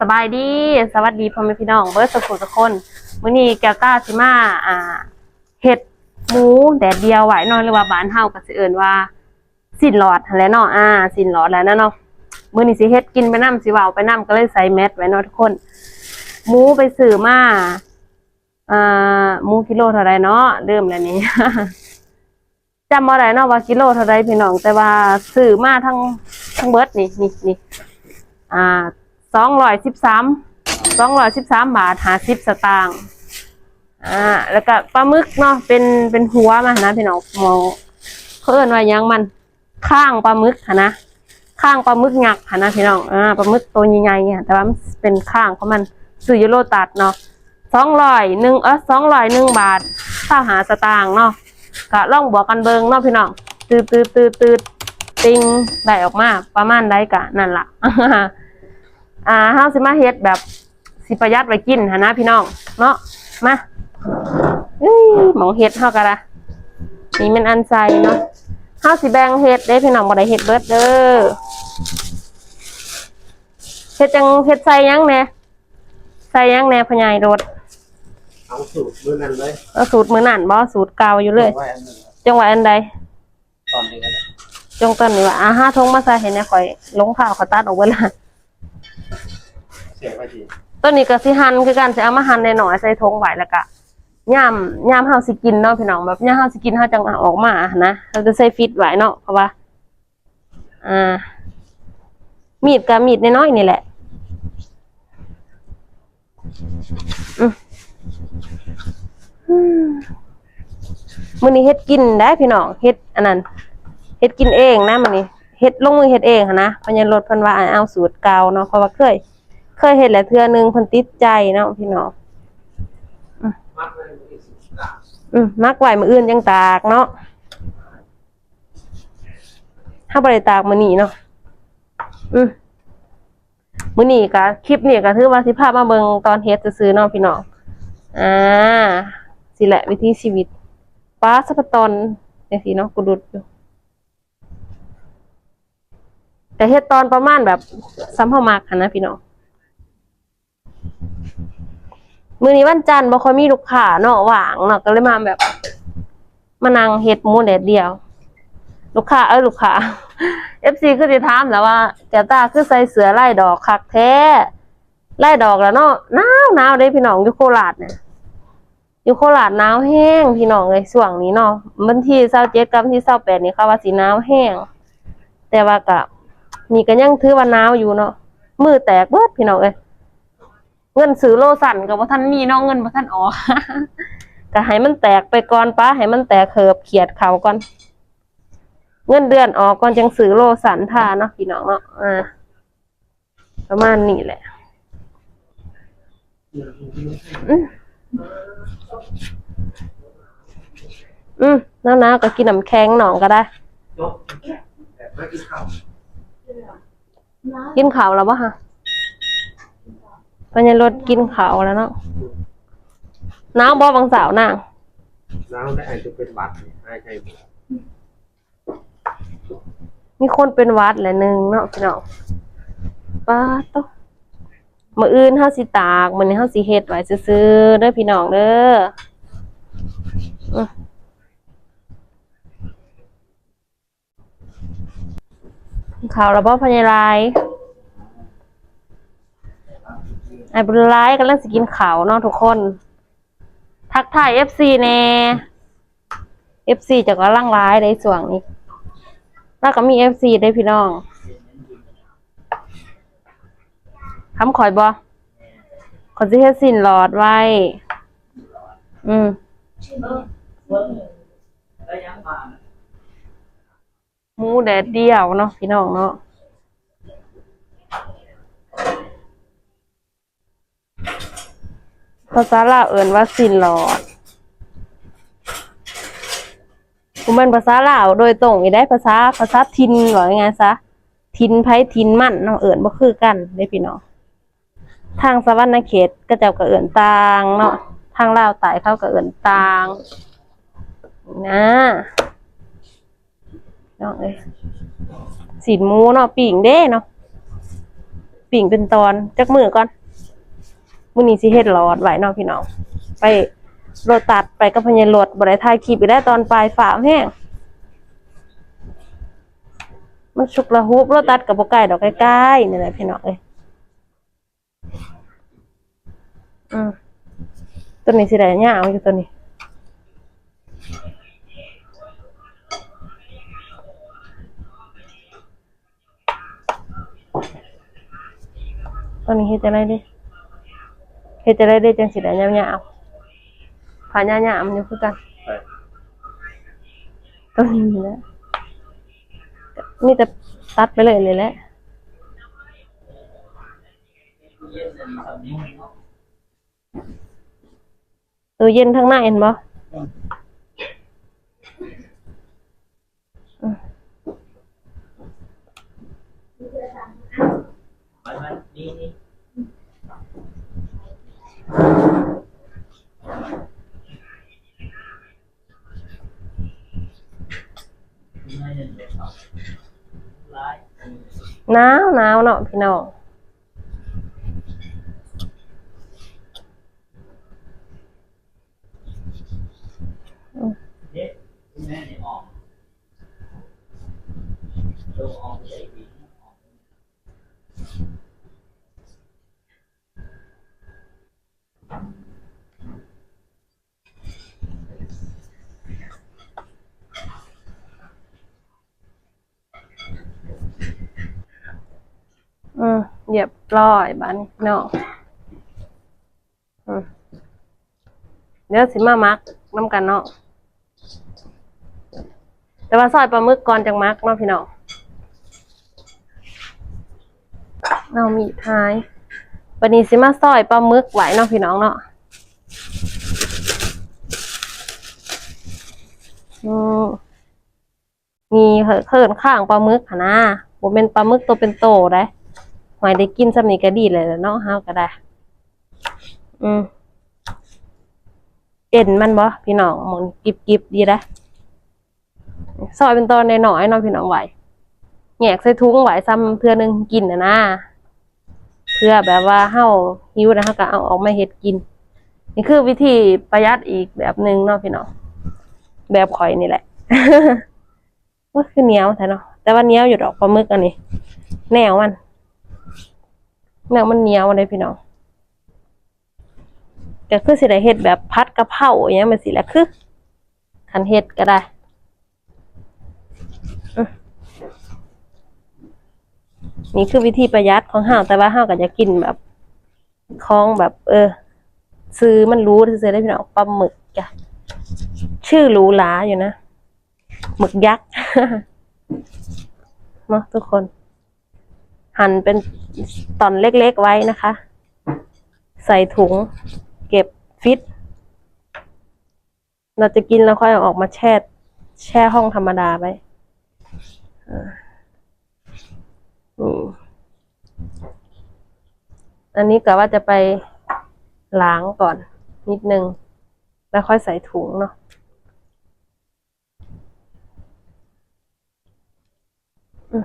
สบายดี สวัสดีพ่อแม่พี่น้อง เบิร์ดสุขุทุกคนมื้อนี้แก้วต้าสิมาอ่าเฮ็ดหมูแดดเดียวไหวเนาะหรือว่าบ้านเฮาก็สิเอิ้นว่าสินหลอดหั้นแหล้วเนาะอ่าสินหลอดแล้วนะเนาะมื้อนี้สิเฮ็ดกินไปนํสิเว้าไปนํก็เลยใส่แมสไว้เนาะทุกคน หมูไปซื้อมาอ่าหมูกิโลเท่าไรเนาะเริ่มแล้วนี่ จำบ่ได้เนาะว่ากิโลเท่าไรพี่น้อง แต่ว่าซื้อมาทั้งทั้งเบิร์ดนี่นี่นี่อ่าสองร้อยสิบสามสองร้อยสิบสามบาทหาสิบสตางค์อ่าแล้วก็ปลาหมึกเนาะเป็นเป็นหัวมานะพี่น้องมองเขาเอิ้นว่ายังมันข้างปลาหมึกนะข้างปลาหมึกหยักนะพี่น้องอ่าปลาหมึกตัวใหญ่ๆเนี่ยแต่ว่ามันเป็นข้างของมันซื้อยูโรตัดเนาะสองร้อยหนึ่งเออสองร้อยหนึ่งบาทถ้าหาสตางค์เนาะ ก็ล่องบวกกันเบิงเนาะพี่น้องตืดตืดตืดตืดติงได้ออกมาประมาณได้กะนั่นละอ่าเฮาสิมาเฮ็ดแบบสิประหยัดไว้กินหนนะพี่น้องเนาะมาเอ้ยหมองเฮ็ดเฮากันละนี่มันอันใส่เนาะเฮาสิแบงเฮ็ดได้พี่น้องบ่ได้เฮ็ดเบิดเด้อเฮ็ดจังเฮ็ดใส่ยังแน่ใส่ยังแน่พญายรถ เอาสูตรมื้อนั้นเลยเอาสูตรมื้อนั่นบ่สูตรเก่าอยู่เลยไว้อันนึงจังหวะอันใดตอนนี้ก็ได้จงต้นนี่ว่าอาห้าทงมาใส่เห็นเนี่ยข่อยลงข่าวเขาตัดออกเวลาเสียไปทีต้นนี้ก็สิหั่นคือกันสิเอามาหั่นในหน่อยๆใส่ทงไว้แล้วก็ย่ามย่ามเฮาสิกินเนาะพี่น้องแบบย่ามเฮาสิกินเฮาจังเอาออกมานะเราจะใส่ฟิตไว้เนาะเพราะว่าอ่า มีดกับมีดน้อยๆนี่แหละอื มื้อนี้เฮ็ดกินได้พี่น้องเฮ็ดอันนั้นเฮ็ดกินเองนะมันนี่เฮ็ดลงมือเฮ็ดเองหั้นนะพราะยังรถเพิ่นว่าเอาสูตรเก่าเนาะเพราะว่าเคย เคยเฮ็ดแล้วเทื่อนึงเพิ่นติดใจเนาะพี่น้องมัดไว้อีกสิบสามอืมมักไว้มื้ออื่นยังตากเนาะถ้าบ่ได้ตากมื้อนี้เนาะอืมมื้อนี้ก็คลิปนี้ก็ถือว่าสิพามาเบิ่งตอนเฮ็ดซื่อๆเนาะพี่น้องอ่า สิแหละวิถีชีวิตป้าสัปตอนจังซี่เนาะกูดุดอยู่แต่เฮ็ดตอนประมาณแบบซ้ำเฮามักหันนะพี่น้องมื้อนี้วันจันทร์บ่ค่อยมีลูกค้าเนาะว่างเนาะก็เลยมาแบบมานั่งเฮ็ดหมูแดดเดียว ลูกค้าเอ้ยลูกค้า FC คือสิถามแล้วว่าแกตาคือใส่เสื้อลายดอกคักแท้ลายดอกแล้วเนาะหนาวหนาวเด้พี่น้องอยู่โคราชเนี่ย อยู่โคราชหนาวแห้งพี่น้องเอ้ยช่วงนี้เนาะวันที่27กับวันที่28นี่เขาว่าสิหนาวแห้ง แต่ว่าก็นี่ก็ยังถือว่าหนาวอยู่เนาะมือแตกเบิดพี่น้องเอ้ยเงินซื้อโลสั่นกับว่าท่านมีเนาะเงินบ่าท่านอ๋อก็ให้มันแตกไปก่อนป้าให้มันแตกเขิบเขียดเขาก่อน เงินเดือนออกก่อนจังซื้อโลสันท่าเนาะพี่น้องเนาะอ่าประมาณนี้แหละ อืมอืมแล้วนะก็กินน้ำแข็งหนองก็ได้ ยกแบบไม่กินข้าวกินข้าวแล้วปะฮะปัญญารถกินข้าวแล้วเนาะน้าบอบางสาวนางน้ำได้อาจจะเป็นหวัดนี่ให้ใช่มีคนเป็นหวัดแหละหนึ่งเนาะพี่น้องป้าดโตะ มื้ออื่นเฮาสิตากมื้อนี้เฮาสิเฮ็ดไว้ซื่อๆเด้อพี่น้องเด้อข้าวแล้วบ่พญารายไอ้บุญร้ายกำลังสิกินข้าวเนาะทุกคน ทักทาย FC แน่ FC จะกำลังร้ายในส่วงนี้ แล้วก็มี FC ได้พี่น้อง คำขอยบอขอสิเฮ็ดสินหลอดไว้ อืมหมูแดดเดียวเนาะพี่น้องเนาะภาษาลาวเอิ้นว่าสินหลอดผมเป็นภาษาลาวโดยตรงอีได้ภาษาภาษาทินหรือไงซะทินไผทินมั่นเนาะเอิ้นบ่คือกันเด้พี่น้อง ทางสวรรณเขตก็เจ้าก็เอิ้นตางเนาะทางลาวใต้เขาก็เอิ้นตางนะน้องเอ้ยสีนหมูเนาะปิ่งเด้เนาะปิ่งเป็นตอนจักมือก่อนมื้อนี้สิเฮ็ดหลอดไว้เนาะพี่น้องไปโรตัดไปกับพญารถบ่ได้ถ่ายคลิปไปได้ตอนปลายฝาแห้งมันชุกละฮูบโรตัดกับบ่ไก่ดอกใกล้ๆนี่แหละพี่น้องเอ้ย อืมตัวนี้สิได้ยาวอยู่ตัวนี้ตอนนี้เฮ็ดจะได้ดิเฮ็ดจะได้ดิจังสิได้ยาวๆผ่านยาวๆมันอยู่คือกันไปตรงนี้นี่แหละมีแต่ตัดไปเลยเลยแหละ ตัวเย็นทั้งหน้าเห็นบ่หนาวหนาวเนาะพี่น้อง อืมเรียบร้อยบ้านนี้พี่น้องอืมเดี๋ยวสิมามักน้ำกันเนาะ แต่ว่าซอยปลาหมึกก่อนจังมักเนาะพี่น้องเรามีท้ายวันนี้สิมาซอยปลาหมึกไหวเนาะพี่น้องเนาะอืมมีเขินข้างปลาหมึกนนะผมเป็นปลาหมึกตัวเป็นโตได้หอยได้กินสำนีก็ดีเลยแหละเนาะเฮาก็ได้ อืมเอ็นมันบ่พี่น้องหมองกิบกิบดีนะ ซอยเป็นตอนในหน่อยๆเนาะพี่น้องไหวแงกใส่ถุงไหวซ้ำเพื่อนึงกินนะนะเพื่อแบบว่าเฮาหิวนะเฮาก็เอาออกมาเฮ็ดกิน นี่คือวิธีประหยัดอีกแบบหนึ่งเนาะพี่น้องแบบข่อยนี่แหละว่าคือเนี้ยวแท้เนาะแต่ว่าเนี้ยวอยู่ดอกปลาหมึกอันนี้แนวมันแนวมันเนี้ยวเลยพี่น้องก็คือสิได้เฮ็ดแบบพัดกระเพราอย่างเงี้ยมันสิแหละคือคันเฮ็ดก็ได้อืม นี่คือวิธีประหยัดของห้าวแต่ว่าห้าวก็จะกินแบบของแบบ เออ ซื้อมันรู้ซื้อได้พี่น้องปลาหมึกจ้ะชื่อหรูหราอยู่นะหมึกยักษ์เนาะทุกคน หั่นเป็นตอนเล็กๆไว้นะคะ ใส่ถุง เก็บฟิต เราจะกินแล้วค่อยอออกมาแช่ แช่ห้องธรรมดาไป อืออันนี้กะว่าจะไปล้างก่อนนิดนึง แล้วค่อยใส่ถุงเนาะอืม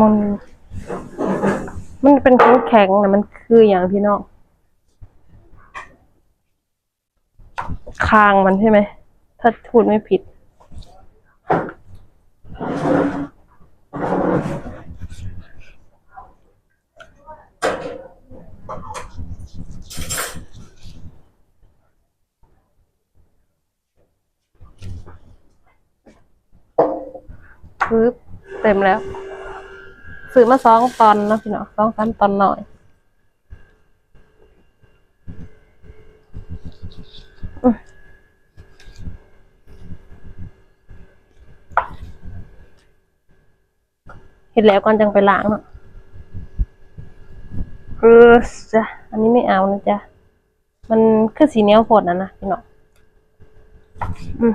มันมันเป็นของแข็งนะมันคืออย่างพี่น้องคางมันใช่ไหม ถ้าพูดไม่ผิด ปึ๊บเต็มแล้วซื้อมาสองตอนเนาะพี่เนาะสองสามตอนหน่อยเห็ดแล้วก่อนจังไปล้างเนาะเออจ้ะอันนี้ไม่เอานะจ๊ะ มันคือสีเนียวโพดนะนะพี่เนาะอืม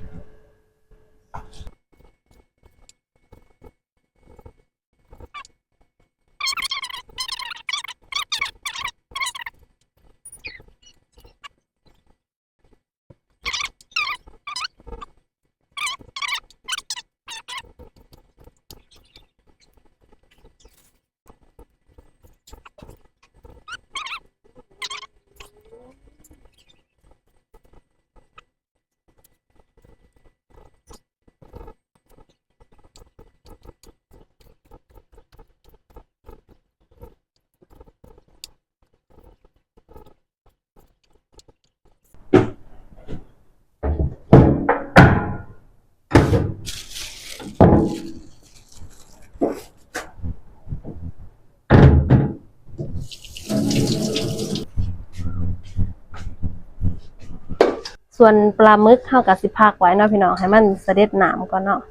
ส่วนปลาหมึกเฮาก็สิพักไว้เนาะพี่น้องให้มันเสด็จน้ำก่อนเนาะ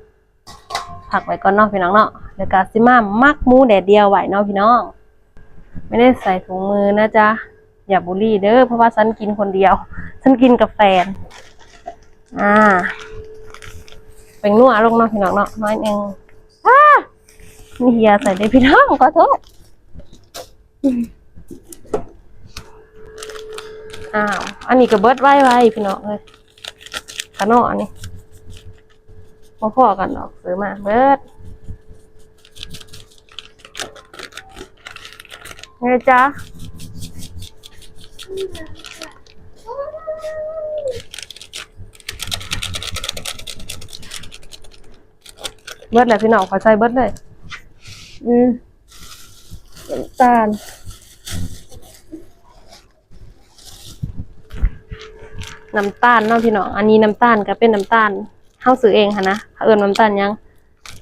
พักไว้ก่อนเนาะพี่น้องเนาะแล้วก็สิมามักหมูแดดเดียวไว้เนาะพี่น้อง ไม่ได้ใส่ถุงมือนะจ๊ะอย่าบูลลี่เด้อเพราะว่าฉันกินคนเดียวฉันกินกับแฟน อ่าเป็นนัวลงเนาะพี่น้องเนาะน้อยนึงอ้านี่เฮียใส่ได้พี่น้องขอโทษ อ้าว อันนี้ก็เบิดไว้ไว้พี่น้องเลยขนออันนี้มาพ่อกันดอกซื้อมาเบิดไงจ๊ะเบิดเลยพี่น้องขอใส่เบิดเลย อืมตาล น้ำตาลเนาะพี่น้องอันนี้น้ำตาลก็เป็นน้ำตาลเฮาซื้อเองค่ะนะเอิ้นน้ำตาลยัง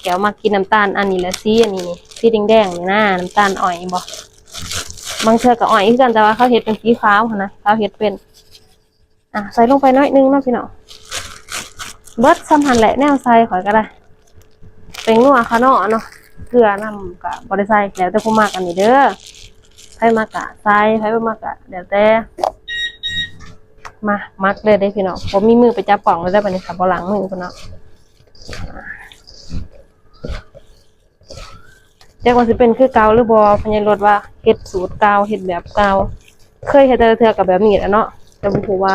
แก้วมากินน้ำตาลอันนี้และสีอันนี้นี่สีแดงๆนี่นะน้ำตาลอ่อยบ่บางเทื่อก็อ่อยคือกันแต่ว่าเขาเฮ็ดเป็นสีขาวค่ะนะเขาเฮ็ดเป็น อะใส่ลงไปน้อยนึงเนาะพี่น้องเบิดซ้ำหันแหละแนวใส่ข่อยก็ได้เป็นนัวคะเนาะเนาะเกลือน้ำกะบบริใส่แล้วแต่ผู้มากอันนี้เด้อใครมากะใส่ใครบ่มากะเดี๋ยวแต่ มามักเลยได้พี่น้องผมมีมือไปจับป่องเลยได้ปะเนี่ยค่ะบ่หลังมือพี่น้องเรียกว่าสิเป็นคือเกาหรือบ่พญรถว่าเฮ็ดสูตรเกาเฮ็ดแบบเกาเคยเฮ็ดแต่เทื่อกับแบบนี้แหละเนาะแต่บ่ฮู้ว่า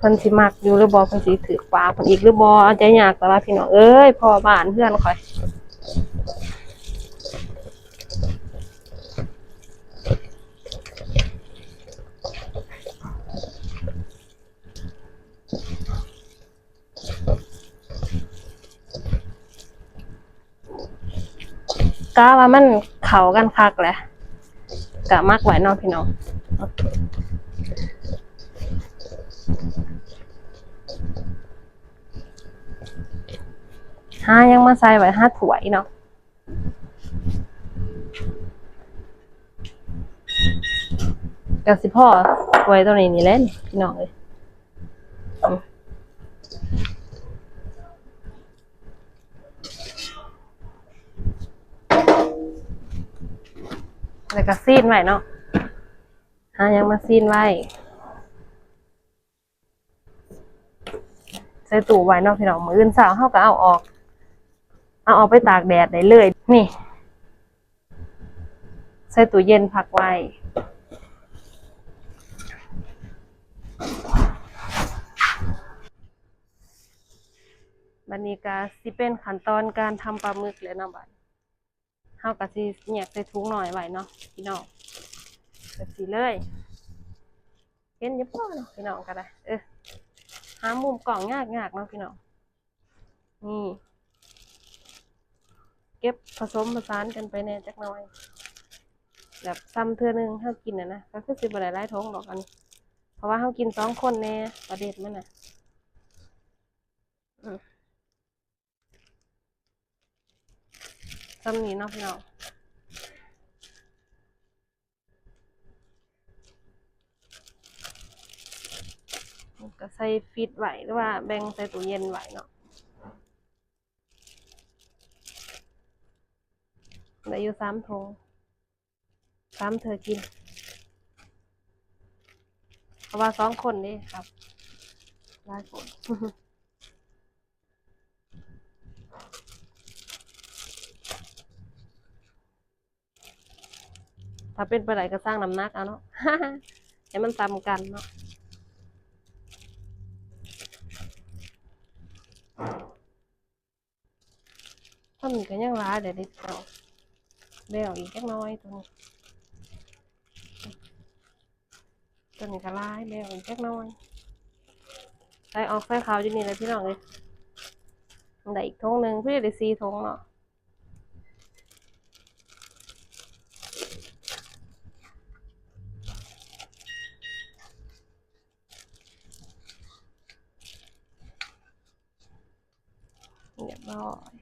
พิ่นสิมักอยู่หรือบ่เพิ่นสิถือปาพิ่นอีกหรือบ่เอาใจยากแต่ว่าพี่น้องเอ้ยพ่อบ้านเพื่อนข่อย กะว่ามันเข้ากันคักแหละกะมักไว้เนาะพี่น้องห้ายังมาใส่ไว้ห้าถ้วยเนาะกับสิพ่อถ้วยตัวนี้นี่เล่นพี่น้องเลย แล้วก็ซีนไว้เนาะห้ายังมาซีนไว้ใส่ตู้ไว้เนาะพี่น้องมืออื่นเช้าเฮาก็เอาออก เอาออกไปตากแดดได้เลย นี่ ใส่ตู้เย็นพักไว้บัดนี้ก็สิเป็นขั้นตอนการทำปลาหมึกแล้วเนาะบัด เฮาก็สิแยกใส่ถุงหน่อยไว้เนาะพี่น้องก็สิเลยเห็นอยู่บ่เนาะพี่น้องก็ได้เออหามุมกล่องยากยากเนาะพี่น้องนี่เก็บผสมผสานกันไปแน่จักหน่อย แบบซ้ำเทือหนึงถ้ากินนะนะก็คือสิบหลายไล่ท้องดอกอันนี้เพราะว่าเขากินสองคนแน่ประเด็ดมันน่ะอืม ซ้ำนี้เนาะพี่น้องก็ใส่ฟิตไหวหรือว่าแบ่งใส่ตู้เย็นไหวเนาะได้อยู่สามทงสามเธอกิน เพราะว่าสองคนนี่ครับหลายคน ถ้าเป็นไปไหนก็สร้างน้ำหนักเอาเนาะให้มันตามกันเนาะถ้ามีก็ยังร้ายเดี๋ยวได้เอาเดี๋ยวอีกจักน้อยตัวนี้ตัวนี้ก็ร้ายเดี๋ยวอีกจักน้อยใส่ออกใส่ขาวอยู่นี่เลยพี่น้องเลยได้อีกทงหนึ่งเพื่อได้สี่ทงเนาะเร้อย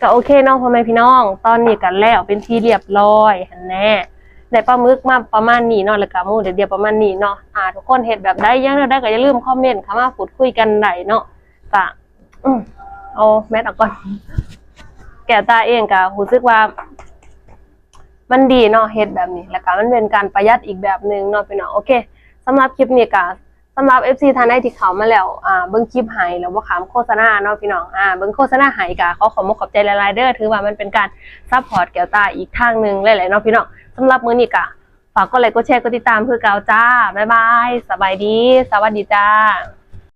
ก็โอเคเนาะพ่อแม่พี่น้อง ตอนนี้กันแล้วเป็นที่เรียบร้อยหันแน่ได้ปลาหมึกมาประมาณนี้เนาะแล้วก็มูเดียวๆประมาณนี้เนาะอ่าทุกคนเห็ดแบบได้ยังได้ก็อย่าลืมคอมเมนต์เข้ามาพูดคุยกันได้เนาะก็อืมเอาแมสออกก่อน แก้วตาเองก็รู้สึกว่า มันดีเนาะเฮ็ดแบบนี้ แล้วก็มันเป็นการประหยัดอีกแบบหนึ่งเนาะพี่น้องโอเคสำหรับคลิปนี้ก็สำหรับ FC ทานใดที่เขามาแล้วอ่าเบิ่งคลิปให้แล้วบ่ขามโฆษณาเนาะพี่น้องอ่าเบิ่งโฆษณาให้ก็ขอขอบคุณขอบใจหลายๆเด้อถือว่ามันเป็นการซัพพอร์ตแก้วตาอีกทางหนึ่งหลายๆเนาะพี่น้องสำหรับมื้อนี้ก็ฝากกดไลค์กดแชร์กดติดตามคือก่าจ้าบ๊ายบายสบายดี สวัสดีจ้า